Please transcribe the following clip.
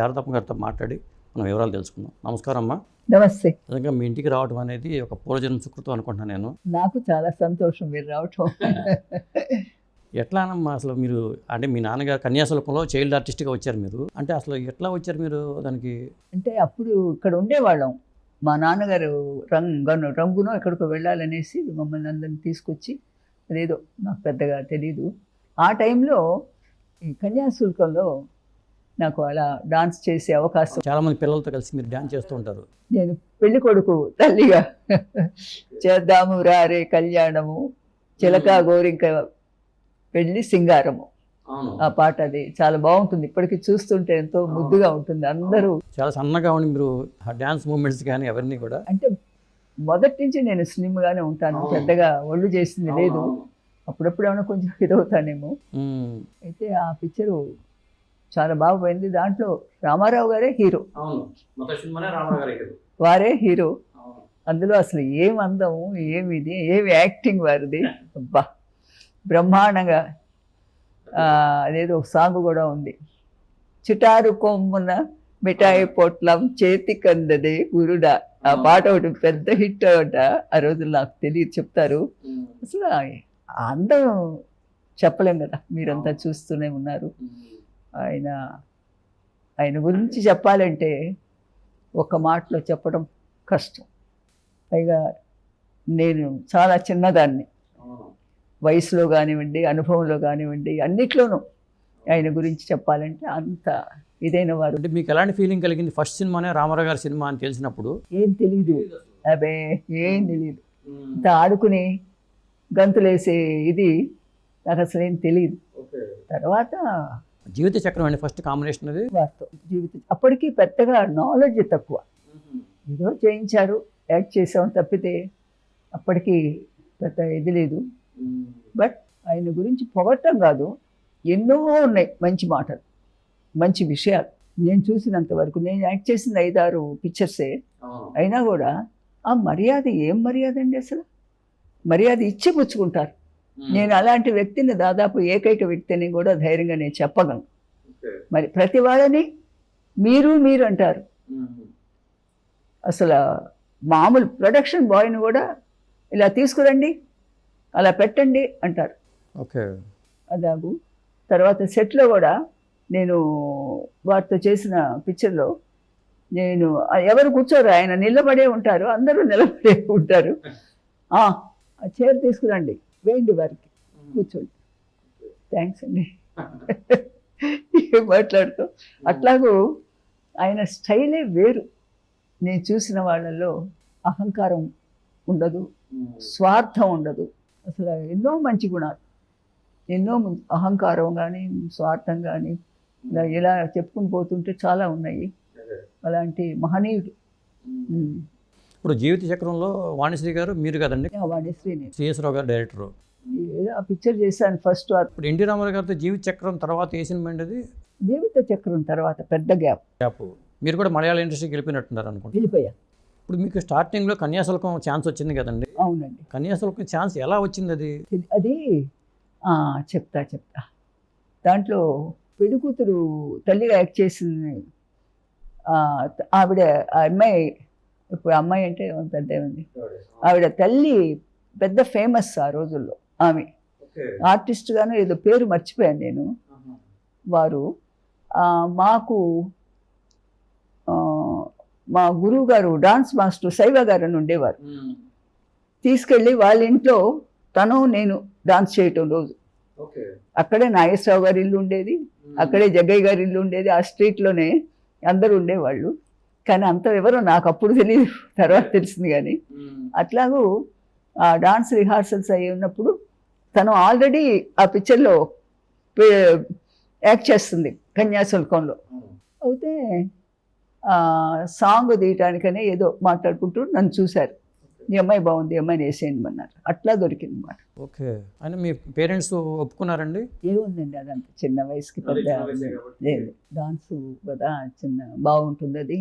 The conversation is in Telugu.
శారదమ్మ గారితో మాట్లాడి మనం వివరాలు తెలుసుకుందాం. నమస్కారం అమ్మా నమస్తే. నిజంగా మీ ఇంటికి రావడం అనేది ఒక పూర్వజన్మ సుకృతం అనుకుంటున్నాను నేను. నాకు చాలా సంతోషం మీరు రావటం. ఎట్లానమ్మా అసలు మీరు అంటే మీ నాన్నగారు కన్యాశుల్కంలో చైల్డ్ ఆర్టిస్ట్గా వచ్చారు మీరు. అంటే అసలు ఎట్లా వచ్చారు మీరు దానికి? అంటే అప్పుడు ఇక్కడ ఉండేవాళ్ళం. మా నాన్నగారు రంగు రంగునో ఎక్కడికో వెళ్ళాలనేసి మమ్మల్ని అందరిని తీసుకొచ్చి అదేదో నాకు పెద్దగా తెలీదు. ఆ టైంలో ఈ కన్యాశుల్కంలో నాకు అలా డాన్స్ చేసే అవకాశం. చాలామంది పిల్లలతో కలిసి మీరు డ్యాన్స్ చేస్తూ ఉంటారు. నేను పెళ్ళి కొడుకు తల్లిగా చేద్దాము రారే కళ్యాణము చిలక గోరింక పెళ్ళి సింగారము. ఆ పాట అది చాలా బాగుంటుంది. ఇప్పటికి చూస్తుంటే ఎంతో ముద్దుగా ఉంటుంది. అందరూ చాలా సన్నగా ఉండి మీరు ఆ డ్యాన్స్ మూమెంట్స్ కానీ అవన్నీ కూడా అంటే మొదటి నుంచి నేను స్లిమ్ గానే ఉంటాను. పెద్దగా ఒళ్ళు చేసింది లేదు. అప్పుడప్పుడు ఏమైనా కొంచెం ఇదవుతానేమో. అయితే ఆ పిక్చరు చాలా బాగా పోయింది. దాంట్లో రామారావు గారే హీరో. వారే హీరో. అందులో అసలు ఏం అందము ఏమి ఇది ఏమి యాక్టింగ్ వారిది. అబ్బా! బ్రహ్మాండంగా అదేదో ఒక సాంగ్ కూడా ఉంది. చిటారు కొమ్మున మిఠాయి పొట్లం చేతి కందదే గురుడా. ఆ పాట ఒకటి పెద్ద హిట్ అట. ఆ రోజులు నాకు తెలియదు చెప్తారు. అసలు అందం చెప్పలేం కదా. మీరంతా చూస్తూనే ఉన్నారు. ఆయన ఆయన గురించి చెప్పాలంటే ఒక మాటలో చెప్పడం కష్టం. పైగా నేను చాలా చిన్నదాన్ని. వయసులో కానివ్వండి అనుభవంలో కానివ్వండి అన్నిట్లోనూ ఆయన గురించి చెప్పాలంటే అంత ఇదైన వారు అంటే మీకు ఎలాంటి ఫీలింగ్ కలిగింది? ఫస్ట్ సినిమానే రామారావు గారి సినిమా అని తెలిసినప్పుడు? ఏం తెలియదు అబే ఏం తెలియదు ఇంత ఆడుకుని గంతులేసే ఇది నాకు అసలు ఏం తెలియదు తర్వాత జీవిత చక్రం అండి ఫస్ట్ కాంబినేషన్ అది. జీవితం అప్పటికి పెద్దగా నాలెడ్జ్ తక్కువ. ఏదో చేయించారు యాక్ట్ చేసాం తప్పితే అప్పటికి పెద్ద ఇది లేదు. బట్ ఆయన గురించి పొగట్టం కాదు ఎన్నో ఉన్నాయి మంచి మాటలు మంచి విషయాలు. నేను చూసినంత వరకు నేను యాక్ట్ చేసిన ఐదారు పిక్చర్సే అయినా కూడా ఆ మర్యాద ఏం మర్యాద అండి అసలు? మర్యాద ఇచ్చి పుచ్చుకుంటారు. నేను అలాంటి వ్యక్తిని దాదాపు ఏకైక వ్యక్తిని కూడా ధైర్యంగా నేను చెప్పగలను. మరి ప్రతి వాళ్ళని మీరు మీరు అంటారు. అసలు మామూలు ప్రొడక్షన్ బాయ్ని కూడా ఇలా తీసుకురండి అలా పెట్టండి అంటారు. ఓకే. అదాగు తర్వాత సెట్లో కూడా నేను వారితో చేసిన పిక్చర్లో నేను ఎవరు కూర్చోరు ఆయన నిలబడే ఉంటారు అందరూ నిలబడే ఉంటారు. "ఆ, ఆ చైర్ తీసుకురండి. వేయండి వారికి కూర్చోండి. థ్యాంక్స్ అండి. మాట్లాడుతూ అట్లాగూ ఆయన స్టైలే వేరు. నేను చూసిన వాళ్ళల్లో అహంకారం ఉండదు స్వార్థం ఉండదు. అసలు ఎన్నో మంచి గుణాలు. ఎన్నో అహంకారం కానీ స్వార్థం కానీ ఇలా ఇలా చెప్పుకుని పోతుంటే చాలా ఉన్నాయి. అలాంటి మహనీయుడు. ఇప్పుడు జీవిత చక్రంలో వాణిశ్రీ గారు మీరు కదండి. ఆ వాణిశ్రీని. సిఎస్ రావు గారు డైరెక్టర్. ఆ పిక్చర్ చేశాను ఫస్ట్ ఇప్పుడు ఎన్టీ రామారావు గారితో జీవిత చక్రం తర్వాత ఏ సినిమా అండి జీవిత చక్రం తర్వాత పెద్ద గ్యాప్. గ్యాప్. మీరు కూడా మలయాళ ఇండస్ట్రీకి వెళ్ళిపోయినట్టున్నారు అనుకుంటా. వెళ్ళిపోయా. ఇప్పుడు మీకు స్టార్టింగ్లో కన్యాశుల్కం ఛాన్స్ వచ్చింది కదండి. అవునండి. కన్యాశుల్కం ఛాన్స్ ఎలా వచ్చింది అది? అది చెప్తా చెప్తా. దాంట్లో పెళ్ళి కూతురు తల్లిగా యాక్ట్ చేసింది ఆవిడ ఆ అమ్మాయి ఇప్పుడు అమ్మాయి అంటే పెద్ద ఉంది ఆవిడ తల్లి పెద్ద ఫేమస్ ఆ రోజుల్లో ఆమె. ఆర్టిస్ట్ గాను ఏదో పేరు మర్చిపోయాను నేను. వారు మాకు మా గురువు గారు డాన్స్ మాస్టర్ శైవ గారు అని ఉండేవారు. తీసుకెళ్ళి వాళ్ళ ఇంట్లో తను నేను డాన్స్ చేయటం రోజు. అక్కడే నాగేశ్వరరావు గారి ఇల్లు ఉండేది. అక్కడే జగ్గయ్య గారి ఇల్లు ఉండేది. ఆ స్ట్రీట్లోనే అందరూ ఉండేవాళ్ళు. కానీ అంత వివరం నాకు అప్పుడు తెలియదు తర్వాత తెలిసింది కానీ. అట్లాగూ ఆ డాన్స్ రిహార్సల్స్ అయి ఉన్నప్పుడు తను ఆల్రెడీ ఆ పిక్చర్లో యాక్ట్ చేస్తుంది కన్యాశుల్కంలో అయితే ఆ, సాంగ్ తీయటానికనే ఏదో మాట్లాడుకుంటూ నన్ను చూశారు. ఈ అమ్మాయి బాగుంది ఈ అమ్మాయిని వేసేయండి అన్నారు. అట్లా దొరికింది అనమాట ఓకే. అయినా మీ పేరెంట్స్ ఒప్పుకున్నారండి? ఏముందండి అదంత? చిన్న వయసుకి అదే పెద్ద డాన్స్ కదా చిన్న బాగుంటుంది అది